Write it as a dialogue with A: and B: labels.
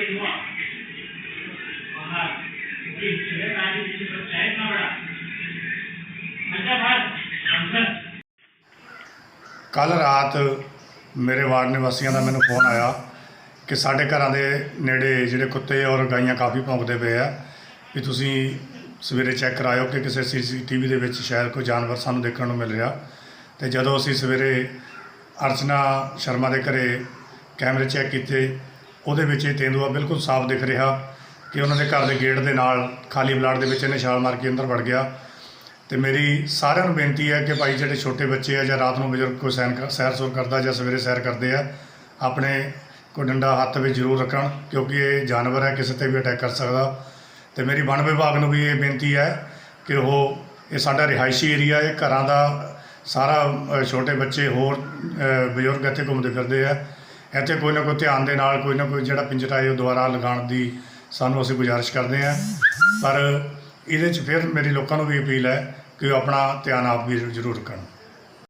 A: semua ਕੱਲ ਰਾਤ ਮੇਰੇ ਵਾਰਡ ਨਿਵਾਸੀਆਂ ਦਾ ਮੈਨੂੰ ਫੋਨ ਆਇਆ ਕਿ ਸਾਡੇ ਘਰਾਂ ਦੇ ਨੇੜੇ ਜਿਹੜੇ ਕੁੱਤੇ ਔਰ ਗਾਈਆਂ ਕਾਫੀ ਭੌਂਕਦੇ ਪਏ ਆ, ਵੀ ਤੁਸੀਂ ਸਵੇਰੇ ਚੈੱਕ ਕਰਾਇਓ ਕਿ ਕਿਸੇ ਸੀਸੀਟੀਵੀ ਦੇ ਵਿੱਚ ਸ਼ਾਇਦ ਕੋਈ ਜਾਨਵਰ ਸਾਨੂੰ ਦੇਖਣ ਨੂੰ ਮਿਲ ਰਿਹਾ। ਤੇ ਜਦੋਂ ਅਸੀਂ ਸਵੇਰੇ ਅਰਚਨਾ ਸ਼ਰਮਾ ਦੇ ਘਰੇ ਕੈਮਰੇ ਚੈੱਕ ਕੀਤੇ ਉਹਦੇ ਵਿੱਚ ਇਹ ਤੇਂਦੂਆ ਬਿਲਕੁਲ ਸਾਫ਼ ਦਿਖ ਰਿਹਾ ਕਿ ਉਹਨਾਂ ਦੇ ਘਰ ਦੇ ਗੇਟ ਦੇ ਨਾਲ ਖਾਲੀ ਪਲਾਟ ਦੇ ਵਿੱਚ ਇਹਨੇ ਛਾਲ ਮਾਰ ਕੇ ਅੰਦਰ ਵੜ ਗਿਆ। ਤੇ ਮੇਰੀ ਸਾਰਿਆਂ ਨੂੰ ਬੇਨਤੀ ਹੈ ਕਿ ਭਾਈ ਜਿਹੜੇ ਛੋਟੇ ਬੱਚੇ ਆ ਜਾਂ ਰਾਤ ਨੂੰ ਬਜ਼ੁਰਗ ਕੋਈ ਸੈਰ ਕਰ- ਸੈਰ ਸੂਰ ਕਰਦਾ ਜਾਂ ਸਵੇਰੇ ਸੈਰ ਕਰਦੇ ਆ, ਆਪਣੇ ਕੋਈ ਡੰਡਾ ਹੱਥ ਵਿੱਚ ਜ਼ਰੂਰ ਰੱਖਣ ਕਿਉਂਕਿ ਇਹ ਜਾਨਵਰ ਹੈ, ਕਿਸੇ ਤੇ ਵੀ ਅਟੈਕ ਕਰ ਸਕਦਾ। ਤੇ ਮੇਰੀ ਵਣ ਵਿਭਾਗ ਨੂੰ ਵੀ ਇਹ ਬੇਨਤੀ ਹੈ ਕਿ ਉਹ, ਇਹ ਸਾਡਾ ਰਿਹਾਇਸ਼ੀ ਏਰੀਆ ਹੈ ਘਰਾਂ ਦਾ ਸਾਰਾ ਛੋਟੇ ਬੱਚੇ ਹੋਰ ਬਜ਼ੁਰਗ ਇੱਥੇ ਘੁੰਮਦੇ ਫਿਰਦੇ ਆ। ਇੱਥੇ ਕੋਈ ਨਾ ਕੋਈ ਧਿਆਨ ਦੇ ਨਾਲ, ਕੋਈ ਨਾ ਕੋਈ ਜਿਹੜਾ ਪਿੰਜਰਾ ਹੈ, ਉਹ ਦੁਬਾਰਾ ਲਗਾਉਣ ਦੀ ਸਾਨੂੰ ਅਸੀਂ ਗੁਜ਼ਾਰਿਸ਼ ਕਰਦੇ ਹਾਂ। ਪਰ ਇਹਦੇ 'ਚ ਫਿਰ ਮੇਰੀ ਲੋਕਾਂ ਨੂੰ ਵੀ ਅਪੀਲ ਹੈ ਕਿ ਉਹ ਆਪਣਾ ਧਿਆਨ ਆਪ ਵੀ ਜ਼ਰੂਰ ਰੱਖਣ।